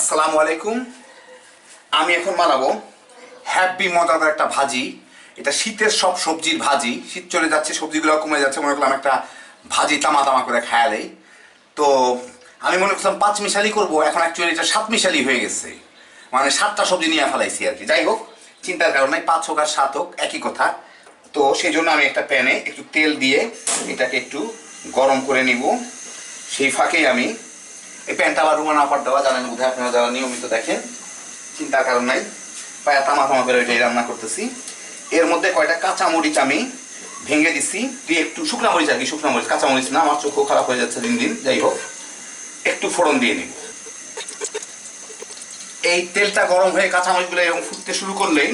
আসসালামু আলাইকুম। আমি এখন বানাবো হ্যাপি মজাদার একটা ভাজি। এটা শীতের সব সবজির ভাজি। শীত চলে যাচ্ছে, সবজিগুলো কমে যাচ্ছে। মনে করলাম একটা ভাজি তামা তামা করে খায়ালেই তো আমি মনে করছিলাম পাঁচ মিশালি করব। এখন অ্যাকচুয়ালি এটা সাত মিশালি হয়ে গেছে। মানে সাতটা সবজি নিয়ে ফেলাইছি আর কি। যাই হোক, চিন্তার কারণ কারণে পাঁচ হোক আর সাত হোক, একই কথা। তো সেই জন্য আমি একটা প্যানে একটু তেল দিয়ে এটাকে একটু গরম করে নিব। সেই ফাঁকেই আমি এই প্যান্টটা আবার রুমানা অফার দেওয়া, জানেন বোধহয় আপনারা যারা নিয়মিত দেখেন, চিন্তার কারণ নাই। পায়া তামা তামা করে এটাই রান্না করতেছি। এর মধ্যে কয়টা কাঁচা মরিচ আমি ভেঙে দিছি। দিয়ে একটু শুকনা মরিচ আর কি, শুকনা মরিচ। কাঁচা মরিচ না, আমার চোখও খারাপ হয়ে যাচ্ছে দিন দিন, যাই হোক। একটু ফোড়ন দিয়ে নিব এই তেলটা গরম হয়ে কাঁচা মরিচগুলো এরকম ফুটতে শুরু করলেই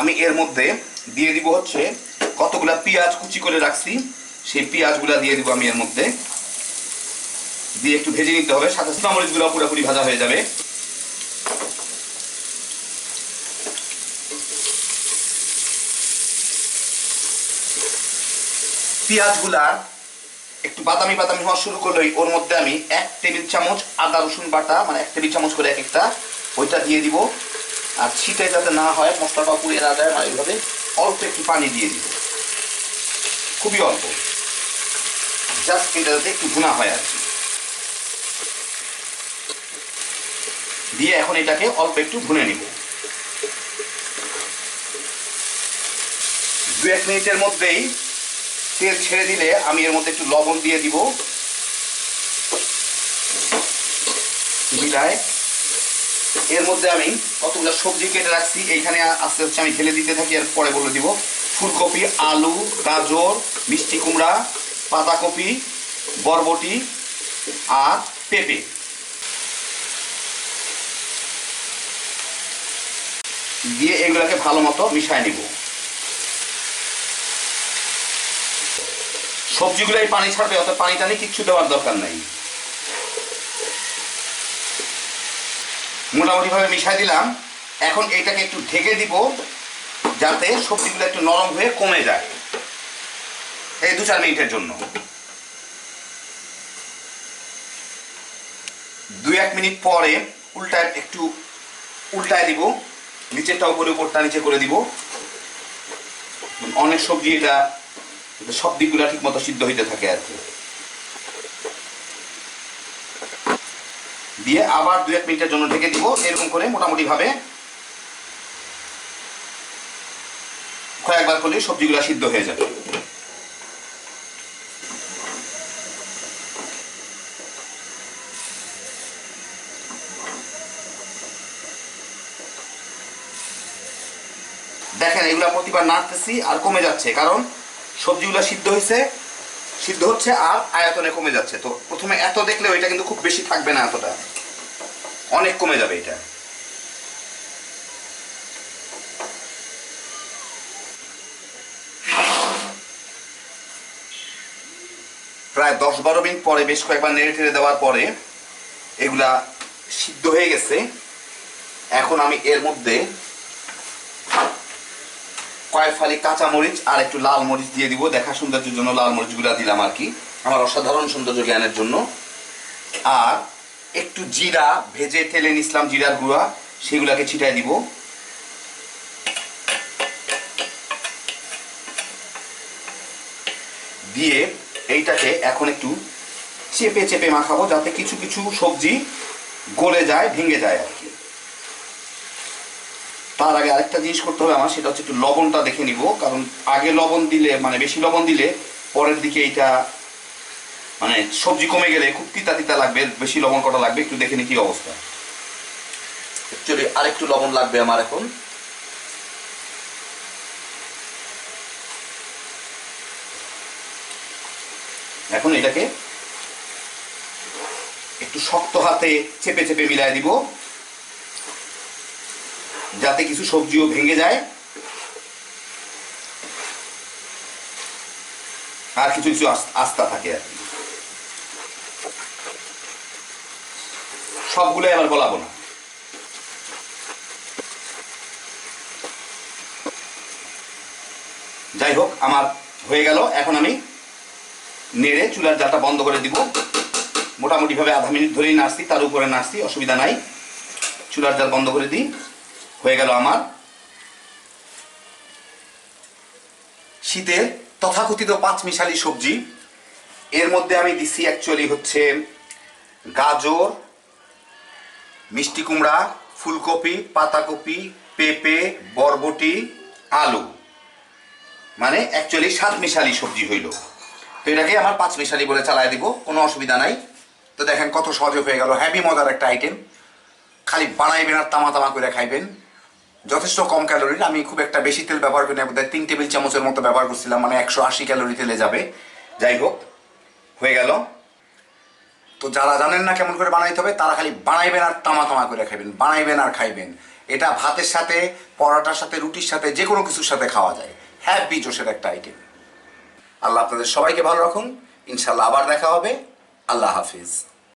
আমি এর মধ্যে দিয়ে দিব হচ্ছে কতগুলা পেঁয়াজ কুচি করে রাখছি। সেই পেঁয়াজগুলা দিয়ে দিব আমি এর মধ্যে। দিয়ে একটু ভেজে নিতে হবে। সাথে মরিচগুলো পুরোপুরি ভাজা হয়ে যাবে। পেঁয়াজগুলা একটু বাদামি বাদামি হওয়া শুরু করলেই ওর মধ্যে আমি এক টেবিল চামচ আদা, রসুন বাটা মানে এক টেবিল চামচ করে এক একটা ওইটা দিয়ে দিব। আর ছিটে যাতে না হয় মশলাটা পুড়িয়ে না যায়, এইভাবে অল্প একটু পানি দিয়ে দিব। খুবই অল্প। জাস্ট এটা যাতে একটু ভুনা হয় আর কি। দিয়ে এখন এটাকে অল্প একটু ভুনে নিব। দু এক মিনিটের মধ্যেই তেল ছেড়ে দিলে আমি এর মধ্যে একটু লবণ দিয়ে দিব। মিলায় এর মধ্যে আমি কতগুলো সবজি কেটে রাখছি, এইখানে আস্তে আস্তে আমি ঢেলে দিতে থাকি আর পরে বলে দিব ফুলকপি, আলু, গাজর, মিষ্টি কুমড়া পাতাকপি বরবটি আর পেঁপে। দিয়ে এগুলোকে ভালো মতো মিশায় নিব। সবজিগুলোই পানি ছাড়বে অত পানি টানি কিচ্ছু দেওয়ার দরকার নাই। মোটামুটি ভাবে মিশাই দিলাম। এখন এটাকে একটু ঢেকে দিব, যাতে সবজিগুলো একটু নরম হয়ে কমে যায়। এই দু চার মিনিটের জন্য। দুই এক মিনিট পরে উল্টায় একটু উল্টায় দিব। নিচেরটা উপরে, উপরটা নিচে করে দিব। অনেক সবজি এটা সব দিকগুলো ঠিক মতো সিদ্ধ হইতে থাকে আর কি। দিয়ে আবার দু এক মিনিটের জন্য ঢেকে দিব, এরকম করে মোটামুটি ভাবে কয়েকবার করলে সবজিগুলো সিদ্ধ হয়ে যাবে। দেখেন এগুলা প্রতিবার নাড়তেছি আর কমে যাচ্ছে, কারণ সবজিগুলো সিদ্ধ হয়েছে সিদ্ধ হচ্ছে আর আয়তনে কমে যাচ্ছে। তো প্রথমে এত দেখলে ওইটা কিন্তু খুব বেশি থাকবে না এতটা। অনেক কমে যাবে এটা। প্রায় দশ বারো মিনিট পরে, বেশ কয়েকবার নেড়ে টেড়ে দেওয়ার পরে এগুলা সিদ্ধ হয়ে গেছে। এখন আমি এর মধ্যে কয়েক ফালি কাঁচা মরিচ আর একটু লাল মরিচ দিয়ে দিব। দেখা সৌন্দর্যের জন্য লাল মরিচগুলা দিলাম আর কি। আমার অসাধারণ সৌন্দর্য জ্ঞানের জন্য। আর একটু জিরা ভেজে তেলে নিছিলাম জিরার গুঁড়া, সেগুলাকে ছিটাই দিব। দিয়ে এইটাকে এখন একটু চেপে চেপে মাখাবো যাতে কিছু কিছু সবজি গলে যায়, ভেঙে যায় আর কি। তার আগে আরেকটা জিনিস করতে হবে আমার, সেটা হচ্ছে একটু লবণটা দেখে নিব। কারণ আগে লবণ দিলে মানে বেশি লবণ দিলে পরের দিকে এইটা মানে সবজি কমে গেলে খুব তিতা তিতা লাগবে, বেশি লবণ কটা লাগবে, একটু দেখে নি কি অবস্থা। অ্যাকচুয়ালি আরেকটু লবণ লাগবে আমার এখন। এখন এটাকে একটু শক্ত হাতে চেপে চেপে মিলাই দিব। যাতে কিছু সবজিও ভেঙে যায়। আর কিছু কিছু আস্থা থাকে আর কি। সবগুলোই আবার বলাবো না। যাই হোক, আমার হয়ে গেল। এখন আমি নেড়ে চুলার জালটা বন্ধ করে দিব। মোটামুটি ভাবে আধা মিনিট ধরেই নাড়ছি, তার উপরে নাড়ছি, অসুবিধা নাই। চুলার জাল বন্ধ করে দিই। হয়ে গেল আমার শীতের তথাকথিত পাঁচ মিশালি সবজি। এর মধ্যে আমি দিছি অ্যাকচুয়ালি হচ্ছে গাজর, মিষ্টি কুমড়া, ফুলকপি, পাতাকপি, পেঁপে, বরবটি, আলু। মানে অ্যাকচুয়ালি সাত মিশালি সবজি হইল। তো এটাকে আমার পাঁচ মিশালি বলে চালায় দিব, কোনো অসুবিধা নাই। তো দেখেন কত সহজে হয়ে গেল। হ্যাভি মজার একটা আইটেম খালি বানাইবেন আর তামা তামা করে খাইবেন। যথেষ্ট কম ক্যালোরির আমি খুব একটা বেশি তেল ব্যবহার করি না তিন টেবিল চামচের মতো ব্যবহার করছিলাম মানে একশো আশি ক্যালোরি তেলে যাবে। যাই হোক, হয়ে গেল। তো যারা জানেন না কেমন করে বানাইতে হবে, তারা খালি বানাইবেন আর তামা তামা করে খাইবেন, বানাইবেন আর খাইবেন। এটা ভাতের সাথে, পরোটার সাথে, রুটির সাথে, যে কোনো কিছুর সাথে খাওয়া যায়। হ্যাপি জোশের একটা আইটেম আল্লাহ আপনাদের সবাইকে ভালো রাখুন। ইনশাল্লাহ আবার দেখা হবে। আল্লাহ হাফিজ।